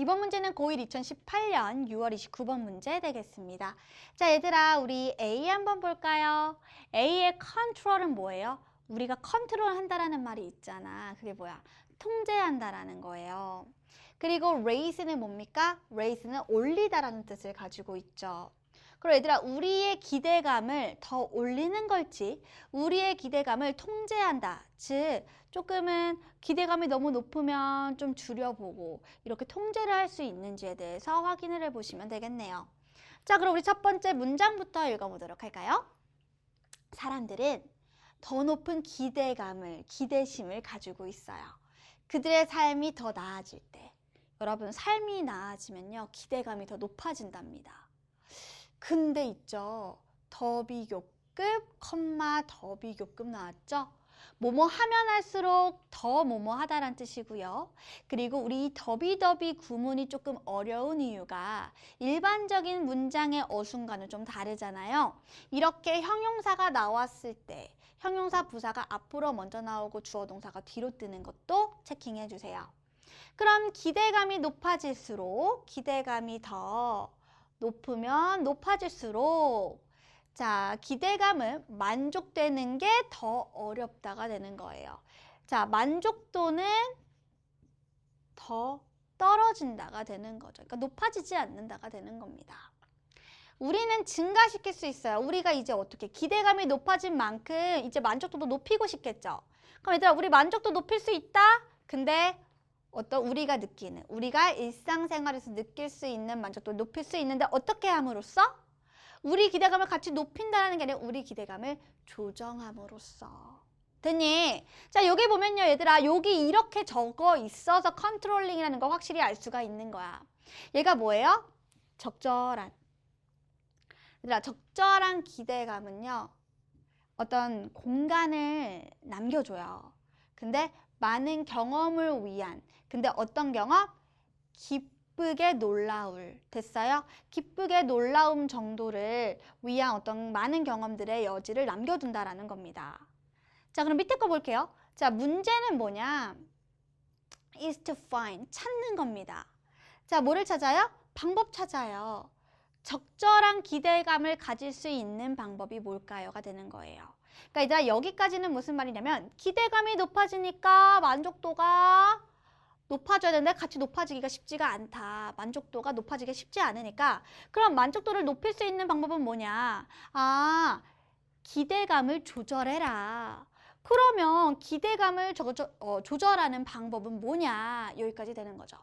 이번 문제는 고1 2018년 6월 29번 문제 되겠습니다. 자, 얘들아, 우리 A 한번 볼까요? A의 컨트롤은 뭐예요? 우리가 컨트롤 한다라는 말이 있잖아. 그게 뭐야? 통제한다라는 거예요. 그리고 raise는 뭡니까? raise는 올리다라는 뜻을 가지고 있죠. 그럼 얘들아, 우리의 기대감을 더 올리는 걸지, 우리의 기대감을 통제한다. 즉, 조금은 기대감이 너무 높으면 좀 줄여보고, 이렇게 통제를 할 수 있는지에 대해서 확인을 해보시면 되겠네요. 자, 그럼 우리 첫 번째 문장부터 읽어보도록 할까요? 사람들은 더 높은 기대감을, 기대심을 가지고 있어요. 그들의 삶이 더 나아질 때. 여러분, 삶이 나아지면요, 기대감이 더 높아진답니다. 근데 있죠. 더비교급, 컴마 더비교급 나왔죠? 뭐뭐 하면 할수록 더 뭐뭐 하다란 뜻이고요. 그리고 우리 이 더비더비 구문이 조금 어려운 이유가 일반적인 문장의 어순과는 좀 다르잖아요. 이렇게 형용사가 나왔을 때 형용사 부사가 앞으로 먼저 나오고 주어 동사가 뒤로 뜨는 것도 체킹해 주세요. 그럼 기대감이 높아질수록 기대감이 더 높으면 높아질수록 자, 기대감은 만족되는 게 더 어렵다가 되는 거예요. 자, 만족도는 더 떨어진다가 되는 거죠. 그러니까 높아지지 않는다가 되는 겁니다. 우리는 증가시킬 수 있어요. 우리가 이제 어떻게 기대감이 높아진 만큼 이제 만족도도 높이고 싶겠죠. 그럼 얘들아, 우리 만족도 높일 수 있다? 근데 어떤 우리가 느끼는, 우리가 일상생활에서 느낄 수 있는 만족도를 높일 수 있는데 어떻게 함으로써? 우리 기대감을 같이 높인다는 게 아니라 우리 기대감을 조정함으로써. 됐니? 자, 여기 보면요, 얘들아. 여기 이렇게 적어 있어서 컨트롤링이라는 거 확실히 알 수가 있는 거야. 얘가 뭐예요? 적절한. 얘들아, 적절한 기대감은요, 어떤 공간을 남겨줘요. 근데 많은 경험을 위한. 근데 어떤 경험? 기쁘게 놀라울. 됐어요? 기쁘게 놀라움 정도를 위한 어떤 많은 경험들의 여지를 남겨둔다라는 겁니다. 자, 그럼 밑에 거 볼게요. 자, 문제는 뭐냐? is to find. 찾는 겁니다. 자, 뭐를 찾아요? 방법 찾아요. 적절한 기대감을 가질 수 있는 방법이 뭘까요?가 되는 거예요. 그러니까 이제 여기까지는 무슨 말이냐면 기대감이 높아지니까 만족도가 높아져야 되는데 같이 높아지기가 쉽지가 않다. 만족도가 높아지기 쉽지 않으니까 그럼 만족도를 높일 수 있는 방법은 뭐냐? 아, 기대감을 조절해라. 그러면 기대감을 저, 저, 어, 조절하는 방법은 뭐냐? 여기까지 되는 거죠.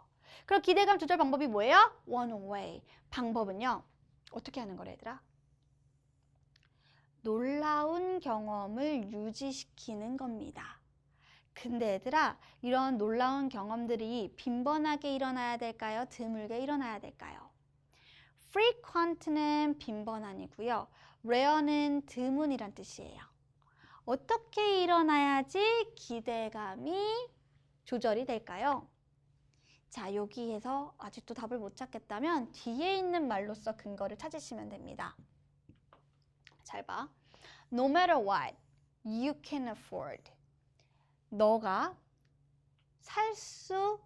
그럼 기대감 조절 방법이 뭐예요? One way. 방법은요. 어떻게 하는 거래, 얘들아? 놀라운 경험을 유지시키는 겁니다. 근데 얘들아, 이런 놀라운 경험들이 빈번하게 일어나야 될까요? 드물게 일어나야 될까요? frequent는 빈번한이고요. rare는 드문이란 뜻이에요. 어떻게 일어나야지 기대감이 조절이 될까요? 자, 여기에서 아직도 답을 못 찾겠다면 뒤에 있는 말로써 근거를 찾으시면 됩니다. 잘 봐. No matter what, you can afford. 너가 살 수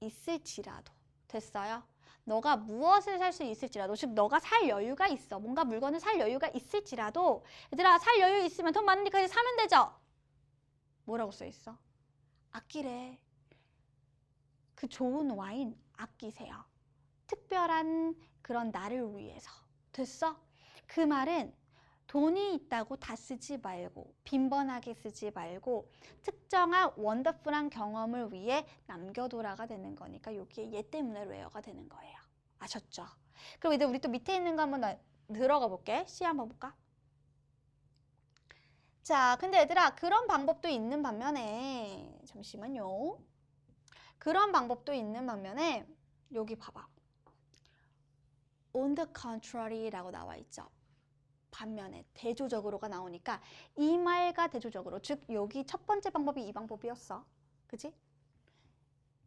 있을지라도. 됐어요? 너가 무엇을 살 수 있을지라도, 즉 너가 살 여유가 있어. 뭔가 물건을 살 여유가 있을지라도 얘들아 살 여유 있으면 돈 많으니까 이제 사면 되죠? 뭐라고 써 있어? 아끼래. 그 좋은 와인 아끼세요. 특별한 그런 날을 위해서. 됐어? 그 말은 돈이 있다고 다 쓰지 말고 빈번하게 쓰지 말고 특정한 원더풀한 경험을 위해 남겨둬라가 되는 거니까 여기에 얘 때문에 레어가 되는 거예요. 아셨죠? 그럼 이제 우리 또 밑에 있는 거 한번 나- 들어가 볼게. C 한번 볼까? 자, 근데 얘들아 그런 방법도 있는 반면에 잠시만요. 그런 방법도 있는 반면에 여기 봐봐. On the contrary라고 나와 있죠. 반면에 대조적으로가 나오니까 이 말과 대조적으로 즉 여기 첫 번째 방법이 이 방법이었어. 그지?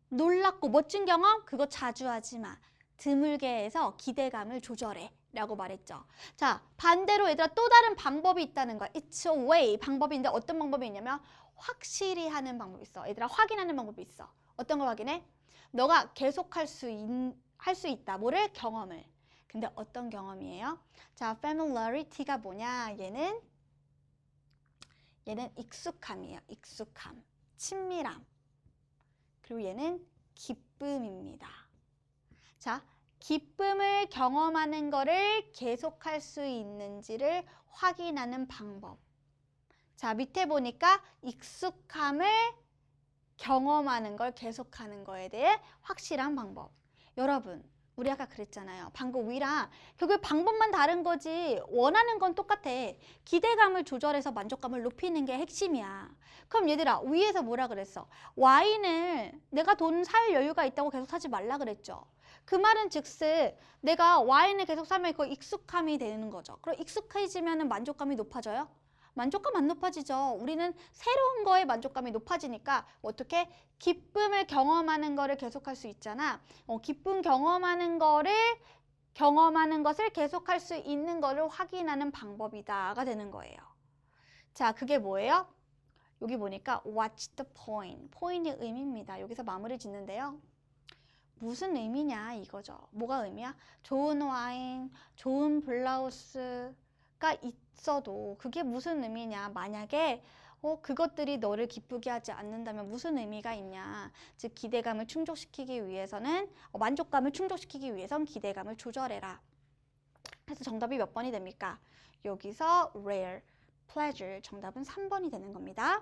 놀랍고 멋진 경험 그거 자주 하지 마. 드물게 해서 기대감을 조절해. 라고 말했죠. 자, 반대로 얘들아 또 다른 방법이 있다는 거야. It's a way. 방법인데 어떤 방법이 있냐면 확실히 하는 방법이 있어. 얘들아 확인하는 방법이 있어. 어떤 걸 확인해? 너가 계속 할 수, 있, 할 수 있다. 뭐를? 경험을. 근데 어떤 경험이에요? 자, familiarity가 뭐냐? 얘는 얘는 익숙함이에요. 익숙함. 친밀함. 그리고 얘는 기쁨입니다. 자, 기쁨을 경험하는 거를 계속할 수 있는지를 확인하는 방법. 자, 밑에 보니까 익숙함을 경험하는 걸 계속하는 거에 대해 확실한 방법. 여러분, 우리 아까 그랬잖아요. 방금 위랑 결국 방법만 다른 거지 원하는 건 똑같아. 기대감을 조절해서 만족감을 높이는 게 핵심이야. 그럼 얘들아 위에서 뭐라 그랬어? 와인을 내가 돈 살 여유가 있다고 계속 사지 말라 그랬죠. 그 말은 즉슨 내가 와인을 계속 사면 그 익숙함이 되는 거죠. 그럼 익숙해지면 만족감이 높아져요? 만족감 안 높아지죠. 우리는 새로운 거에 만족감이 높아지니까 어떻게 기쁨을 경험하는 거를 계속할 수 있잖아. 어, 기쁨 경험하는 거를 경험하는 것을 계속할 수 있는 거를 확인하는 방법이다가 되는 거예요. 자, 그게 뭐예요? 여기 보니까 what's the point? 포인트의 의미입니다. 여기서 마무리 짓는데요. 무슨 의미냐 이거죠. 뭐가 의미야? 좋은 와인, 좋은 블라우스 가 있어도 그게 무슨 의미냐? 만약에 어, 그것들이 너를 기쁘게 하지 않는다면 무슨 의미가 있냐? 즉 기대감을 충족시키기 위해서는 어, 만족감을 충족시키기 위해선 기대감을 조절해라. 그래서 정답이 몇 번이 됩니까? 여기서 rare, pleasure 정답은 3번이 되는 겁니다.